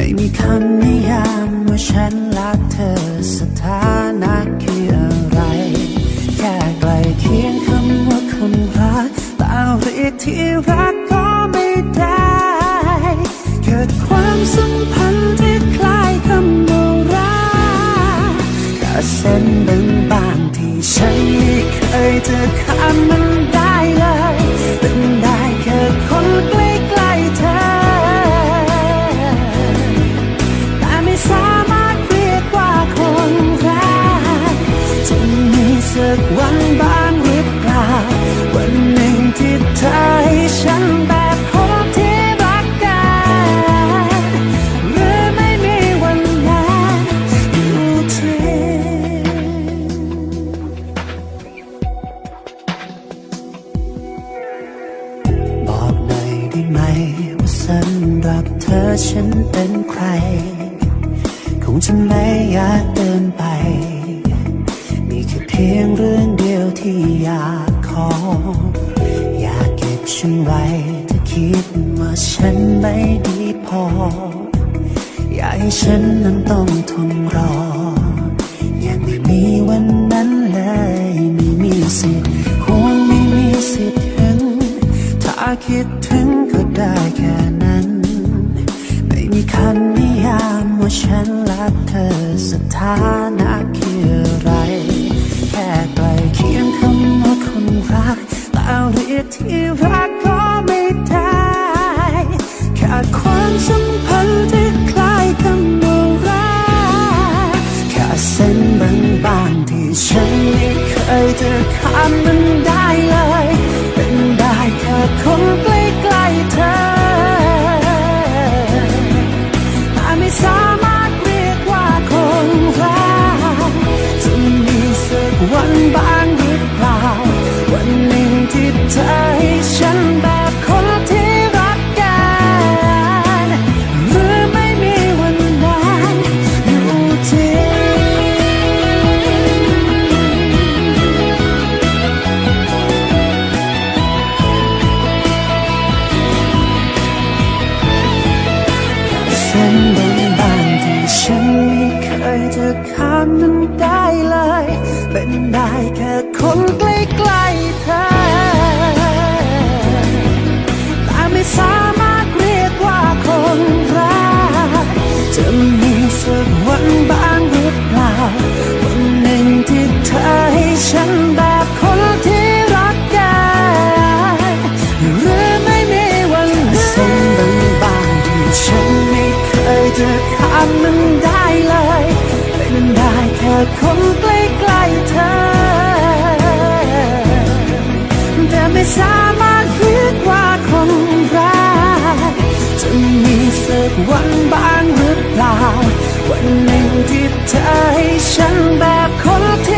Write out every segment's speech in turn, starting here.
ไม่มีคำนิยามว่าฉันรักเธอสถานะ มว่าสำหรับเธอฉันเป็นใคร คงจะไม่อยากเดินไป มีแค่เพียงเรื่องเดียวที่อยากขอ อยากเก็บฉันไว้ถ้าคิดว่าฉันไม่ดีพอ อยากให้ฉันนั้นต้องทนรอ ยังไม่มีวันนั้นเลยไม่มีสิทธิ์หวงไม่มีสิทธิ์หึงถ้าคิดถึง เส้นบางๆที่ฉันไม่เคยจะข้ามมันได้เลย เป็นได้แค่คนใกล้ๆเธอแต่ไม่สามารถเรียกว่าคนรักจะมีสักวันบ้างหรือเปล่า วันหนึ่งที่เธอให้ฉันแบบ ไม่สามารถเรียกว่าคนรักจะมีสักวันบ้างหรือเปล่า วันหนึ่งที่เธอให้ฉันแบบคนที่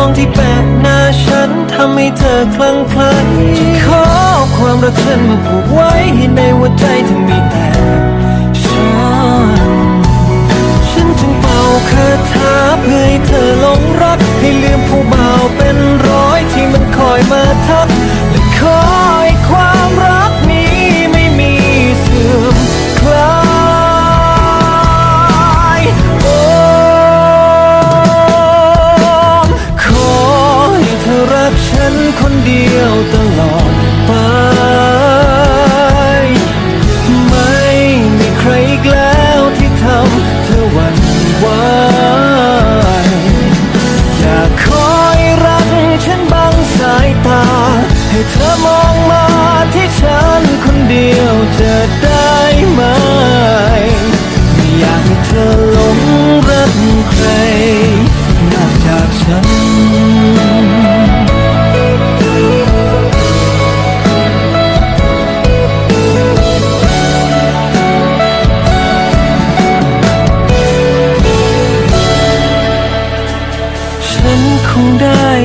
องที่แปะหน้าฉันทำให้เธอคลั่งไคล้จะขอความรักฉันมาผูกไว้ในหัวใจที่มีแต่ฉัน ฉันจึงเป่าคาถาเพื่อให้เธอลง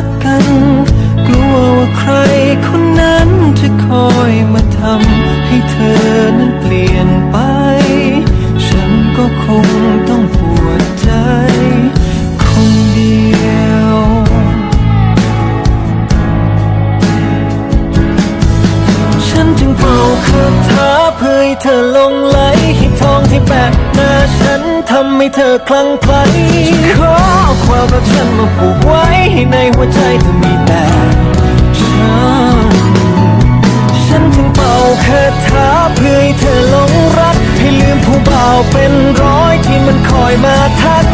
กกันก เธอคลั่งไคล้ขอเอาความรักฉันมาผูกไว้ให้ในหัวใจเธอมีแต่ฉันฉันถึงเป่าคาถาเพื่อให้เธอหลงรัก ให้ลืมผู้บ่าวเป็นร้อยที่มันคอยมาทัก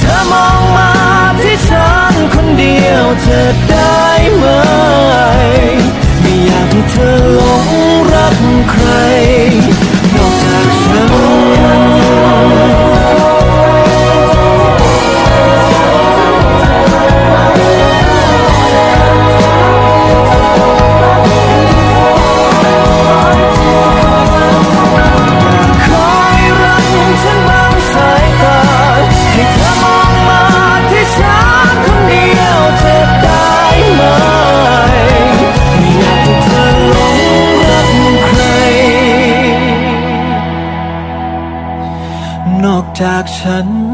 เธอมองมาที่ฉันคนเดียวเธอได้ไหม ไม่อยากให้เธอหลงรักใคร ฉัน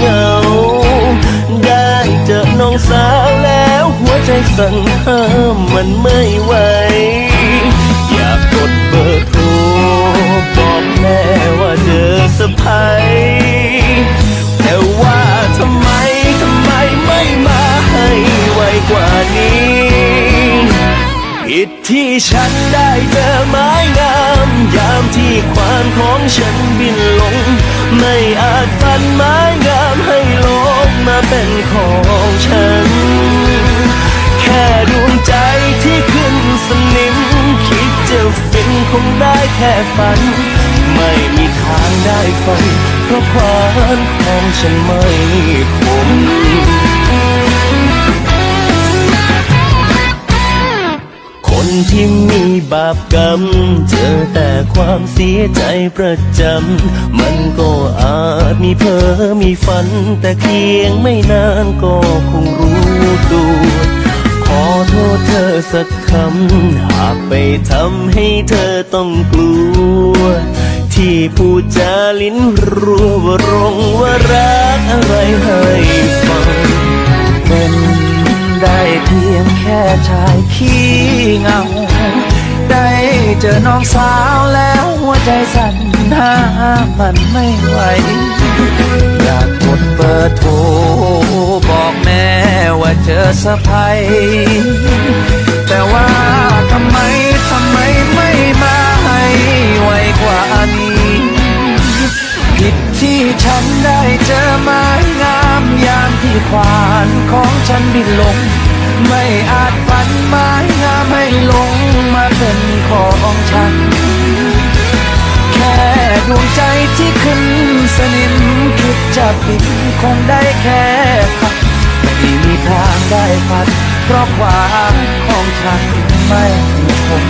สั่นห้ามมันไม่ไหว อยากกดเบอร์โทรบอกแม่ว่าเจอสะพายแต่ว่าทำไมทำไมไม่มาให้ไวกว่านี้ฉันได้เจอไม้งาม ยามที่ควานของฉันบินลง ไม่อาจฟันไม้งามให้ลงมาเป็นของฉัน ดวงใจที่ขึ้นสนิม คิดจะฟินคงได้แค่ฝัน ไม่มีทางได้ฝัน เพราะความของฉันไม่คมคนที่มีบาปกรรม เจอแต่ความเสียใจประจำ มันก็อาจมีเพ้อมีฝัน แต่เพียงไม่นานก็คงรู้ตัว อโทษเธอสักคำ หากไปทำให้เธอต้องกลัว ที่พูดจาลิ้นรัวว่ารงว่ารักอะไรให้ฟังเป็น เพียงแค่ชายขี้เงา ได้เจอน้องสาวแล้วหัวใจสั่นห้ามันไม่ไหว อยากกดเบอร์โทรบอกแม่ว่าเจอสะพายแต่ว่าทำไมทำไมไม่มาให้ไวกว่านี้ ผิดที่ฉันได้เจอไม้งามยามที่ควานของฉันบินลง ไม่อาจฝันไม้งามให้ลงมาเป็นของฉัน แค่ดวงใจที่ขึ้นสนิมคิดจะปิดคงได้แค่พักไม่มีทางได้พัด เพราะความของฉันไม่คง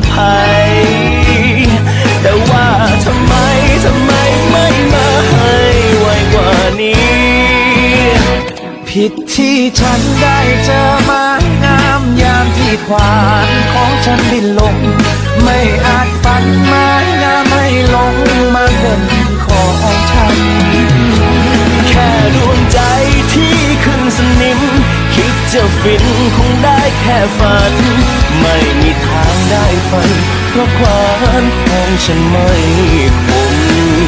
อสะพายแต่ว่าทำไมทำไมไม่มาให้ไวกว่านี้ ผิดที่ฉันได้เจอมางามยามที่ควานของฉันบินลง ไม่อาจฝันมางามให้ลงมาเป็นของฉัน แค่ดวงใจที่ขึ้นสนิม จะฟินคงได้แค่ฝัน ไม่มีทางได้ฝัน เพราะความของฉันไม่คม